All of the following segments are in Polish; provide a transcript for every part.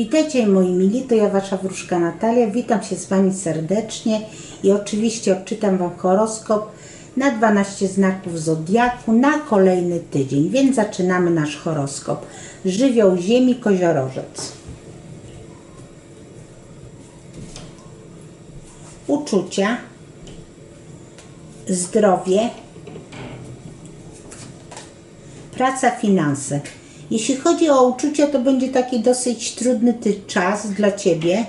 Witajcie moi mili, to ja Wasza wróżka Natalia. Witam się z Wami serdecznie i oczywiście odczytam Wam horoskop na 12 znaków Zodiaku na kolejny tydzień. Więc zaczynamy nasz horoskop. Żywioł Ziemi Koziorożec. Uczucia, zdrowie, praca, finanse. Jeśli chodzi o uczucia, to będzie taki dosyć trudny czas dla Ciebie.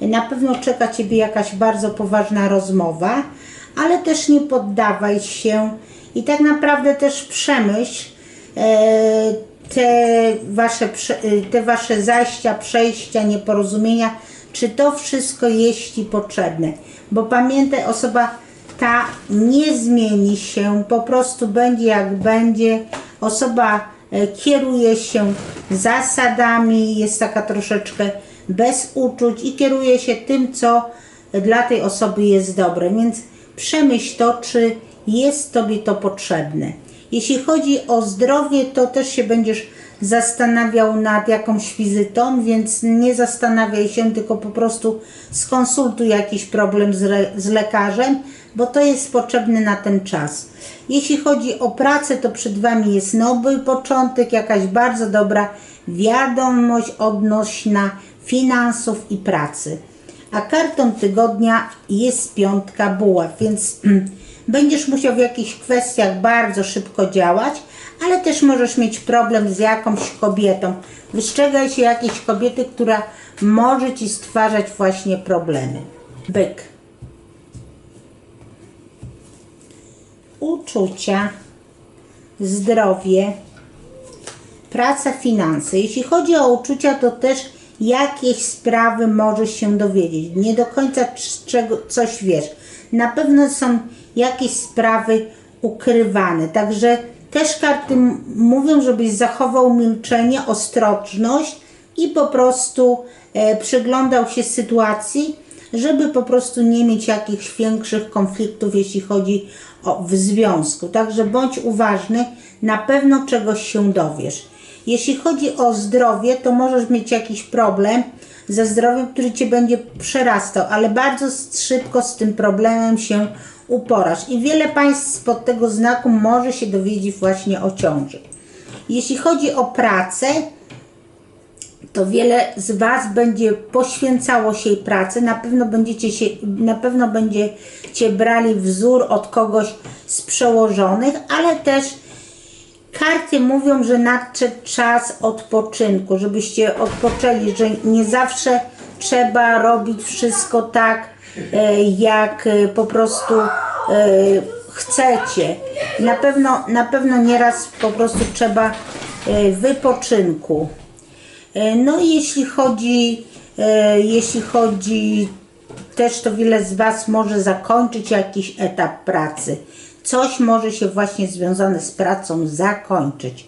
Na pewno czeka Ciebie jakaś bardzo poważna rozmowa, ale też nie poddawaj się i tak naprawdę też przemyśl e, te, wasze, e, te Wasze zajścia, przejścia, nieporozumienia, czy to wszystko jest Ci potrzebne. Bo pamiętaj, osoba ta nie zmieni się, po prostu będzie jak będzie. Osoba kieruje się zasadami, jest taka troszeczkę bez uczuć i kieruje się tym, co dla tej osoby jest dobre. Więc przemyśl to, czy jest Tobie to potrzebne. Jeśli chodzi o zdrowie, to też się będziesz zastanawiał nad jakąś wizytą, więc nie zastanawiaj się, tylko po prostu skonsultuj jakiś problem z, z lekarzem, bo to jest potrzebne na ten czas. Jeśli chodzi o pracę, to przed Wami jest nowy początek, jakaś bardzo dobra wiadomość odnośna finansów i pracy. A kartą tygodnia jest piątka buław, więc będziesz musiał w jakichś kwestiach bardzo szybko działać, ale też możesz mieć problem z jakąś kobietą. Wystrzegaj się jakiejś kobiety, która może Ci stwarzać właśnie problemy. Byk. Uczucia, zdrowie, praca, finanse. Jeśli chodzi o uczucia, to też jakieś sprawy możesz się dowiedzieć. Nie do końca czego, coś wiesz. Na pewno są jakieś sprawy ukrywane. Także też karty mówią, żebyś zachował milczenie, ostrożność i po prostu e, przyglądał się sytuacji, żeby po prostu nie mieć jakichś większych konfliktów, jeśli chodzi o w związku. Także bądź uważny, na pewno czegoś się dowiesz. Jeśli chodzi o zdrowie, to możesz mieć jakiś problem ze zdrowiem, który cię będzie przerastał, ale bardzo szybko z tym problemem się uporasz. I wiele państw spod tego znaku może się dowiedzieć właśnie o ciąży. Jeśli chodzi o pracę, to wiele z Was będzie poświęcało się jej pracy. Na pewno będziecie się, na pewno będziecie brali wzór od kogoś z przełożonych, ale też karty mówią, że nadszedł czas odpoczynku, żebyście odpoczęli, że nie zawsze trzeba robić wszystko tak, jak e, po prostu e, chcecie. Na pewno, na pewno nieraz po prostu trzeba e, wypoczynku. E, No i jeśli chodzi, e, jeśli chodzi też to wiele z Was może zakończyć jakiś etap pracy. Coś może się właśnie związane z pracą zakończyć.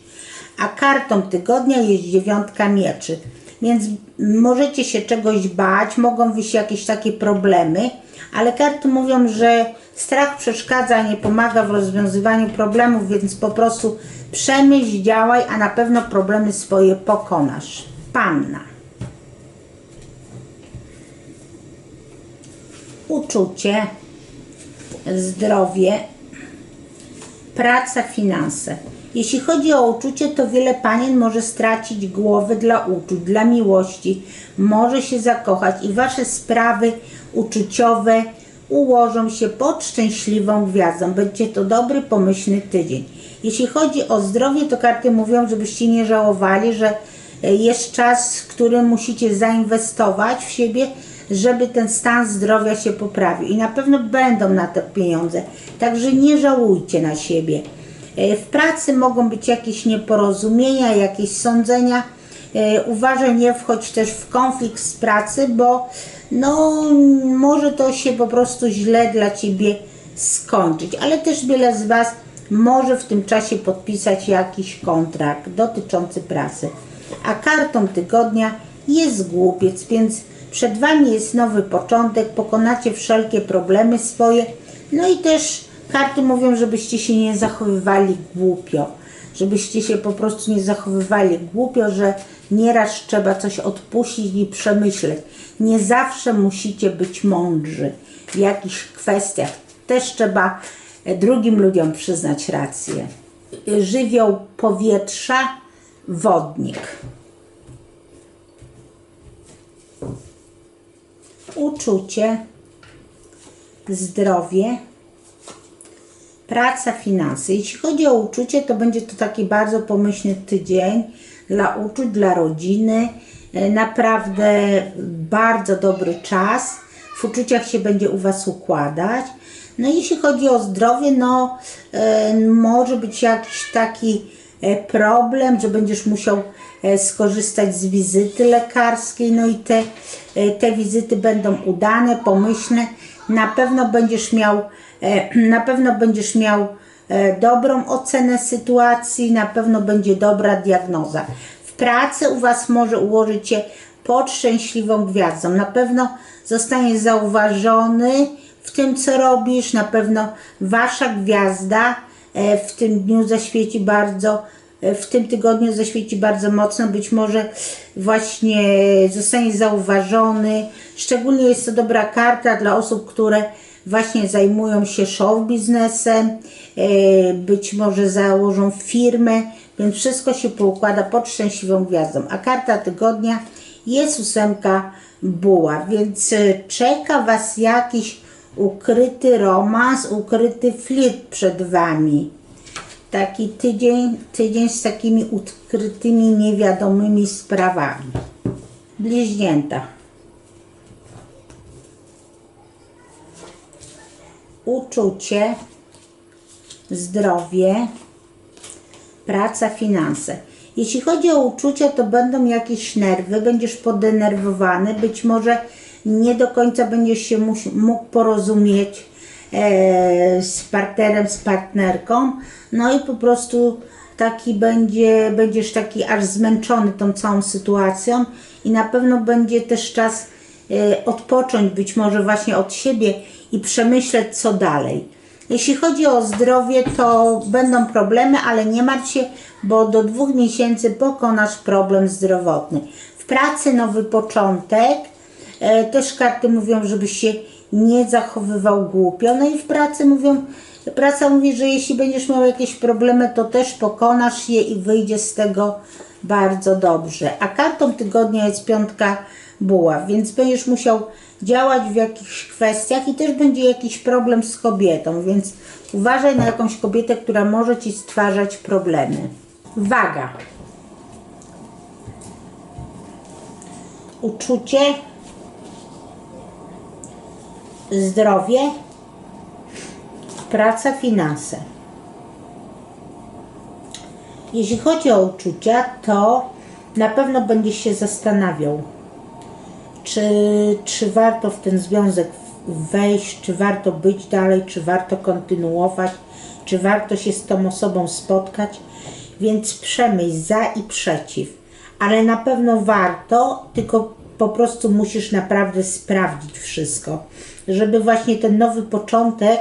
A kartą tygodnia jest dziewiątka mieczy. Więc możecie się czegoś bać, mogą wyjść jakieś takie problemy, ale karty mówią, że strach przeszkadza, nie pomaga w rozwiązywaniu problemów, więc po prostu przemyśl, działaj, a na pewno problemy swoje pokonasz. Panna. Uczucie, zdrowie, praca, finanse. Jeśli chodzi o uczucie, to wiele panien może stracić głowy dla uczuć, dla miłości, może się zakochać i wasze sprawy uczuciowe ułożą się pod szczęśliwą gwiazdą. Będzie to dobry, pomyślny tydzień. Jeśli chodzi o zdrowie, to karty mówią, żebyście nie żałowali, że e, jest czas, w którym musicie zainwestować w siebie, żeby ten stan zdrowia się poprawił. I na pewno będą na to pieniądze. Także nie żałujcie na siebie. E, W pracy mogą być jakieś nieporozumienia, jakieś sądzenia. E, Uważaj, nie wchodź też w konflikt z pracy, bo no, może to się po prostu źle dla Ciebie skończyć. Ale też wiele z Was może w tym czasie podpisać jakiś kontrakt dotyczący pracy. A kartą tygodnia jest głupiec, więc przed Wami jest nowy początek, pokonacie wszelkie problemy swoje. No i też karty mówią, żebyście się nie zachowywali głupio. żebyście się po prostu nie zachowywali głupio, że nieraz trzeba coś odpuścić i przemyśleć. Nie zawsze musicie być mądrzy w jakichś kwestiach. Też trzeba e, drugim ludziom przyznać rację. Żywioł powietrza, wodnik. Uczucie, zdrowie, praca, finanse. Jeśli chodzi o uczucie, to będzie to taki bardzo pomyślny tydzień dla uczuć, dla rodziny. E, Naprawdę bardzo dobry czas. W uczuciach się będzie u Was układać. No jeśli chodzi o zdrowie, no e, może być jakiś taki e, problem, że będziesz musiał skorzystać z wizyty lekarskiej, no i te, te wizyty będą udane, pomyślne. Na pewno będziesz miał, e, na pewno będziesz miał e, dobrą ocenę sytuacji, na pewno będzie dobra diagnoza. W pracy u Was może ułożyć się pod szczęśliwą gwiazdą. Na pewno zostaniesz zauważony w tym, co robisz. Na pewno Wasza gwiazda e, w tym dniu zaświeci bardzo, w tym tygodniu zaświeci bardzo mocno. Być może właśnie zostanie zauważony. Szczególnie jest to dobra karta dla osób, które właśnie zajmują się show biznesem, e, być może założą firmę, więc wszystko się poukłada pod szczęśliwą gwiazdą. A karta tygodnia jest ósemka buła, więc e, czeka Was jakiś ukryty romans, ukryty flirt przed Wami. Taki tydzień, tydzień z takimi ukrytymi, niewiadomymi sprawami. Bliźnięta. Uczucie, zdrowie, praca, finanse. Jeśli chodzi o uczucia, to będą jakieś nerwy, będziesz podenerwowany, być może nie do końca będziesz się mógł porozumieć z partnerem, z partnerką, no i po prostu taki będzie, będziesz taki aż zmęczony tą całą sytuacją i na pewno będzie też czas e, odpocząć być może właśnie od siebie i przemyśleć co dalej. Jeśli chodzi o zdrowie, to będą problemy, ale nie martw się, bo do dwóch miesięcy pokonasz problem zdrowotny. W pracy nowy początek. E, też karty mówią, żebyś się nie zachowywał głupio. No i w pracy mówią, praca mówi, że jeśli będziesz miał jakieś problemy, to też pokonasz je i wyjdzie z tego bardzo dobrze. A kartą tygodnia jest piątka buław, więc będziesz musiał działać w jakichś kwestiach i też będzie jakiś problem z kobietą, więc uważaj na jakąś kobietę, która może ci stwarzać problemy. Waga. Uczucie, zdrowie, praca, finanse. Jeśli chodzi o uczucia, to na pewno będziesz się zastanawiał, czy, czy warto w ten związek wejść, czy warto być dalej, czy warto kontynuować, czy warto się z tą osobą spotkać. Więc przemyśl za i przeciw. Ale na pewno warto, tylko po prostu musisz naprawdę sprawdzić wszystko, żeby właśnie ten nowy początek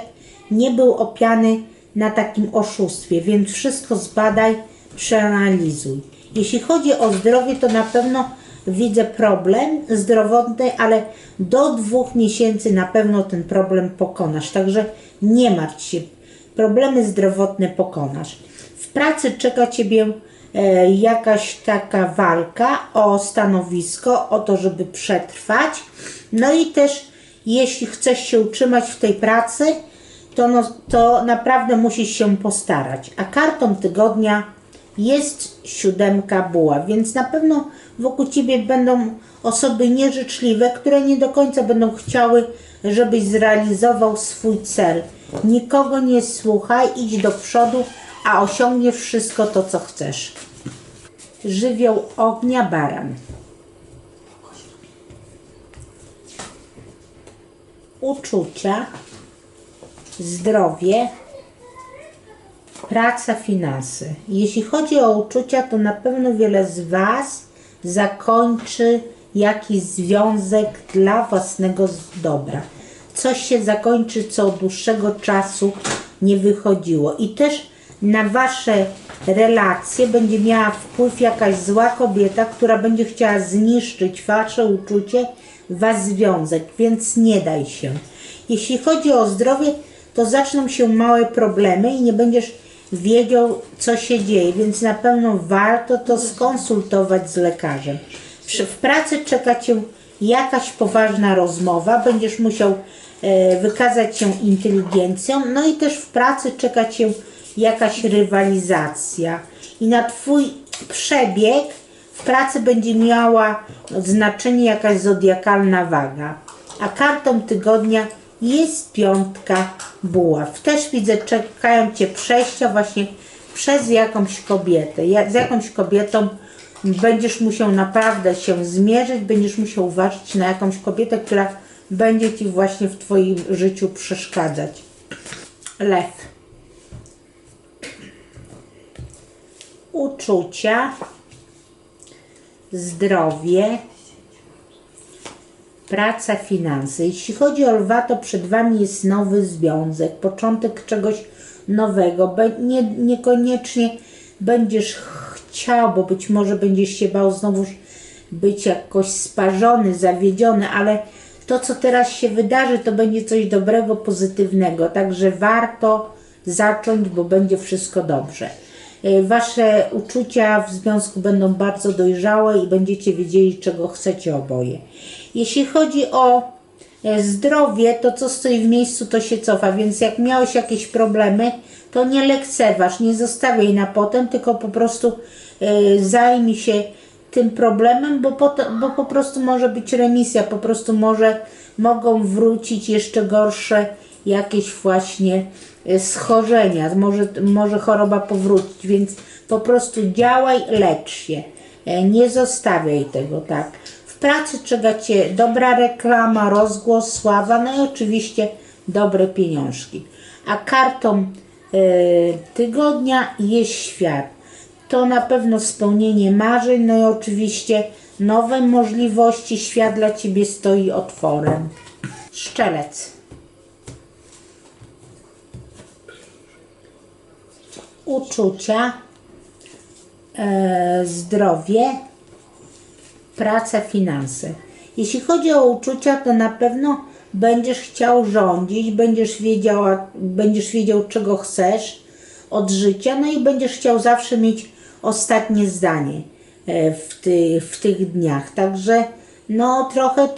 nie był opiany na takim oszustwie, więc wszystko zbadaj, przeanalizuj. Jeśli chodzi o zdrowie, to na pewno widzę problem zdrowotny, ale do dwóch miesięcy na pewno ten problem pokonasz. Także nie martw się, problemy zdrowotne pokonasz. W pracy czeka Ciebie jakaś taka walka o stanowisko, o to, żeby przetrwać. No i też, jeśli chcesz się utrzymać w tej pracy, to, no, to naprawdę musisz się postarać. A kartą tygodnia jest siódemka buła, więc na pewno wokół ciebie będą osoby nieżyczliwe, które nie do końca będą chciały, żebyś zrealizował swój cel. Nikogo nie słuchaj, idź do przodu, a osiągniesz wszystko to, co chcesz. Żywioł ognia baran. Uczucia, zdrowie, praca, finanse. Jeśli chodzi o uczucia, to na pewno wiele z Was zakończy jakiś związek dla własnego dobra. Coś się zakończy, co od dłuższego czasu nie wychodziło. I też na Wasze relacje będzie miała wpływ jakaś zła kobieta, która będzie chciała zniszczyć wasze uczucie, wasz związek, więc nie daj się. Jeśli chodzi o zdrowie, to zaczną się małe problemy i nie będziesz wiedział, co się dzieje, więc na pewno warto to skonsultować z lekarzem. W pracy czeka Cię jakaś poważna rozmowa, będziesz musiał wykazać się inteligencją, no i też w pracy czeka Cię jakaś rywalizacja i na Twój przebieg w pracy będzie miała znaczenie jakaś zodiakalna waga. A kartą tygodnia jest piątka buław. Też widzę, czekają Cię przejścia właśnie przez jakąś kobietę. Z jakąś kobietą będziesz musiał naprawdę się zmierzyć, będziesz musiał uważać na jakąś kobietę, która będzie Ci właśnie w Twoim życiu przeszkadzać. Lew. Uczucia, zdrowie, praca, finanse. Jeśli chodzi o lwa, to przed Wami jest nowy związek, początek czegoś nowego. Nie, niekoniecznie będziesz chciał, bo być może będziesz się bał znowuż być jakoś sparzony, zawiedziony, ale to, co teraz się wydarzy, to będzie coś dobrego, pozytywnego. Także warto zacząć, bo będzie wszystko dobrze. E, Wasze uczucia w związku będą bardzo dojrzałe i będziecie wiedzieli, czego chcecie oboje. Jeśli chodzi o e, zdrowie, to co stoi w miejscu, to się cofa, więc jak miałeś jakieś problemy, to nie lekceważ, nie zostawiaj na potem, tylko po prostu e, zajmij się tym problemem, bo po, bo po prostu może być remisja, po prostu może mogą wrócić jeszcze gorsze jakieś właśnie e, schorzenia, może, może choroba powrócić, więc po prostu działaj, lecz się, E, nie zostawiaj tego, tak. W pracy czeka Cię dobra reklama, rozgłos, sława, no i oczywiście dobre pieniążki. A kartą e, tygodnia jest świat. To na pewno spełnienie marzeń, no i oczywiście nowe możliwości. Świat dla Ciebie stoi otworem. Szczelec. Uczucia, e, zdrowie, praca, finanse. Jeśli chodzi o uczucia, to na pewno będziesz chciał rządzić, będziesz, wiedziała, będziesz wiedział, czego chcesz od życia, no i będziesz chciał zawsze mieć ostatnie zdanie e, w, ty, w tych dniach. Także no trochę,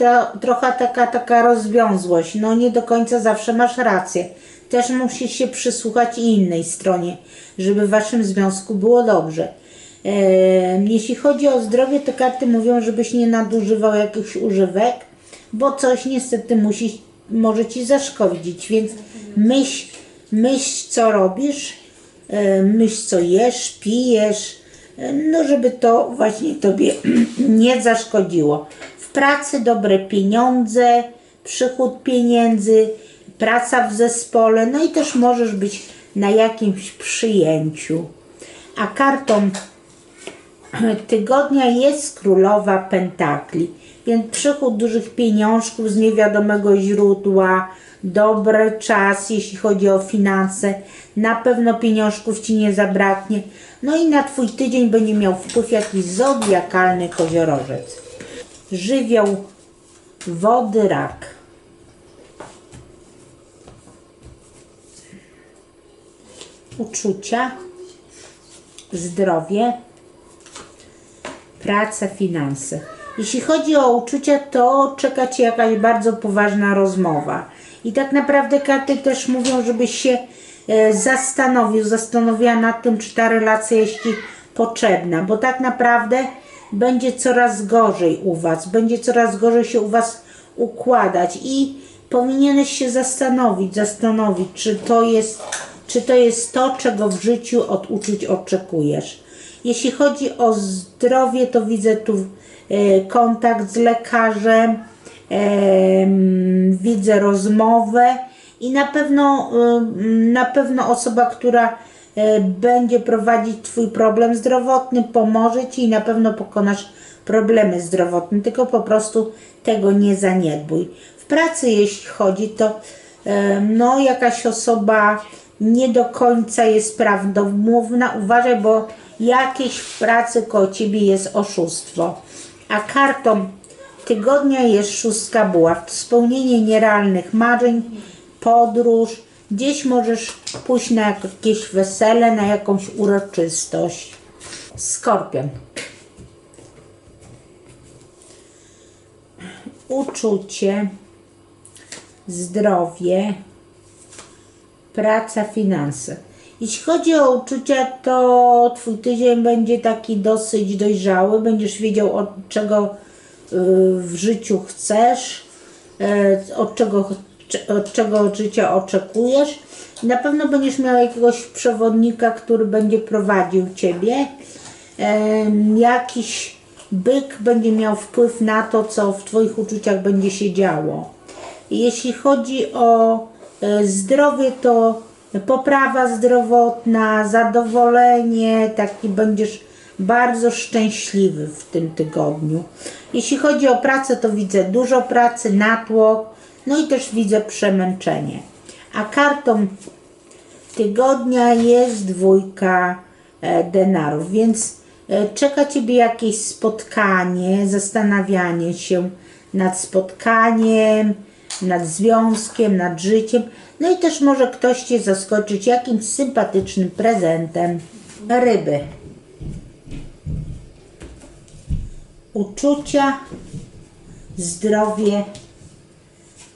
trochę taka, taka rozwiązłość, no nie do końca zawsze masz rację. Też musisz się przysłuchać i innej stronie, żeby w waszym związku było dobrze. E, jeśli chodzi o zdrowie, to karty mówią, żebyś nie nadużywał jakichś używek, bo coś niestety musi, może ci zaszkodzić, więc myśl, myśl co robisz, myśl co jesz, pijesz, e, no żeby to właśnie tobie nie zaszkodziło. W pracy dobre pieniądze, przychód pieniędzy, praca w zespole, no i też możesz być na jakimś przyjęciu. A kartą tygodnia jest królowa pentakli, więc przychód dużych pieniążków z niewiadomego źródła, dobry czas, jeśli chodzi o finanse, na pewno pieniążków Ci nie zabraknie, no i na Twój tydzień będzie miał wpływ jakiś zodiakalny koziorożec. Żywioł wody rak. Uczucia, zdrowie, praca, finanse. Jeśli chodzi o uczucia, to czeka Cię jakaś bardzo poważna rozmowa. I tak naprawdę karty też mówią, żebyś się e, zastanowił, zastanowiła nad tym, czy ta relacja jest potrzebna, bo tak naprawdę będzie coraz gorzej u Was, będzie coraz gorzej się u Was układać i powinieneś się zastanowić, zastanowić, czy to jest, czy to jest to, czego w życiu od uczuć oczekujesz. Jeśli chodzi o zdrowie, to widzę tu e, kontakt z lekarzem, em, widzę rozmowę i na pewno, na pewno osoba, która e, będzie prowadzić Twój problem zdrowotny, pomoże Ci i na pewno pokonasz problemy zdrowotne, tylko po prostu tego nie zaniedbuj. W pracy, jeśli chodzi, to no, jakaś osoba nie do końca jest prawdomówna. Uważaj, bo jakieś w pracy koło ciebie jest oszustwo. A kartą tygodnia jest szóstka buław. Spełnienie nierealnych marzeń, podróż. Gdzieś możesz pójść na jakieś wesele, na jakąś uroczystość. Skorpion. Uczucie, zdrowie, praca, finanse. Jeśli chodzi o uczucia, to Twój tydzień będzie taki dosyć dojrzały. Będziesz wiedział, od czego w życiu chcesz, y, od czego, od czego życia oczekujesz. Na pewno będziesz miał jakiegoś przewodnika, który będzie prowadził Ciebie. Em, Jakiś byk będzie miał wpływ na to, co w Twoich uczuciach będzie się działo. Jeśli chodzi o e, zdrowie, to poprawa zdrowotna, zadowolenie, taki będziesz bardzo szczęśliwy w tym tygodniu. Jeśli chodzi o pracę, to widzę dużo pracy, natłok, no i też widzę przemęczenie. A kartą tygodnia jest dwójka e, denarów, więc e, czeka Ciebie jakieś spotkanie, zastanawianie się nad spotkaniem, nad związkiem, nad życiem. No i też może ktoś Cię zaskoczyć jakimś sympatycznym prezentem. Ryby. Uczucia, zdrowie,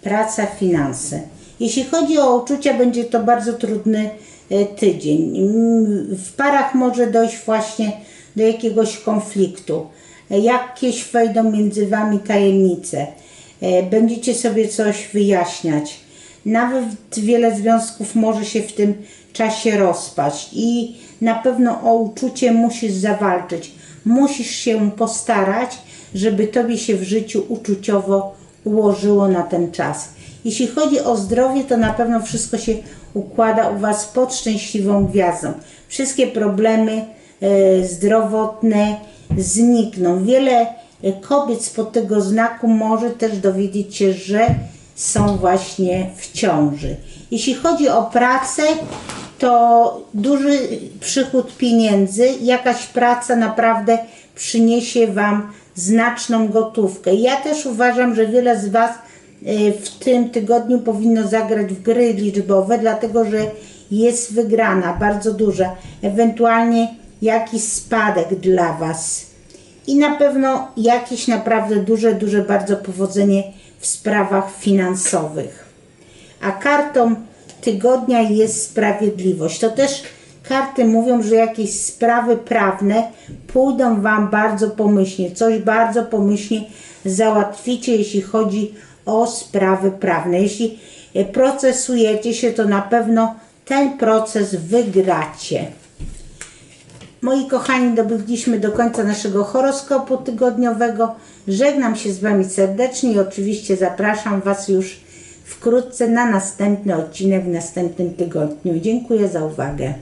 praca, finanse. Jeśli chodzi o uczucia, będzie to bardzo trudny e, tydzień. Mm, W parach może dojść właśnie do jakiegoś konfliktu. Jakieś wejdą między Wami tajemnice. E, Będziecie sobie coś wyjaśniać. Nawet wiele związków może się w tym czasie rozpaść i na pewno o uczucie musisz zawalczyć. Musisz się postarać, żeby Tobie się w życiu uczuciowo ułożyło na ten czas. Jeśli chodzi o zdrowie, to na pewno wszystko się układa u Was pod szczęśliwą gwiazdą. Wszystkie problemy e, zdrowotne znikną. Wiele e, kobiet spod tego znaku może też dowiedzieć się, że są właśnie w ciąży. Jeśli chodzi o pracę, to duży przychód pieniędzy, jakaś praca naprawdę przyniesie Wam znaczną gotówkę. Ja też uważam, że wiele z Was y, w tym tygodniu powinno zagrać w gry liczbowe, dlatego że jest wygrana bardzo duża, ewentualnie jakiś spadek dla Was i na pewno jakieś naprawdę duże, duże bardzo powodzenie w sprawach finansowych. A kartą tygodnia jest sprawiedliwość. To też karty mówią, że jakieś sprawy prawne pójdą Wam bardzo pomyślnie. Coś bardzo pomyślnie załatwicie, jeśli chodzi o sprawy prawne. Jeśli e, procesujecie się, to na pewno ten proces wygracie. Moi kochani, dobiegliśmy do końca naszego horoskopu tygodniowego. Żegnam się z Wami serdecznie i oczywiście zapraszam Was już wkrótce na następny odcinek w następnym tygodniu. Dziękuję za uwagę.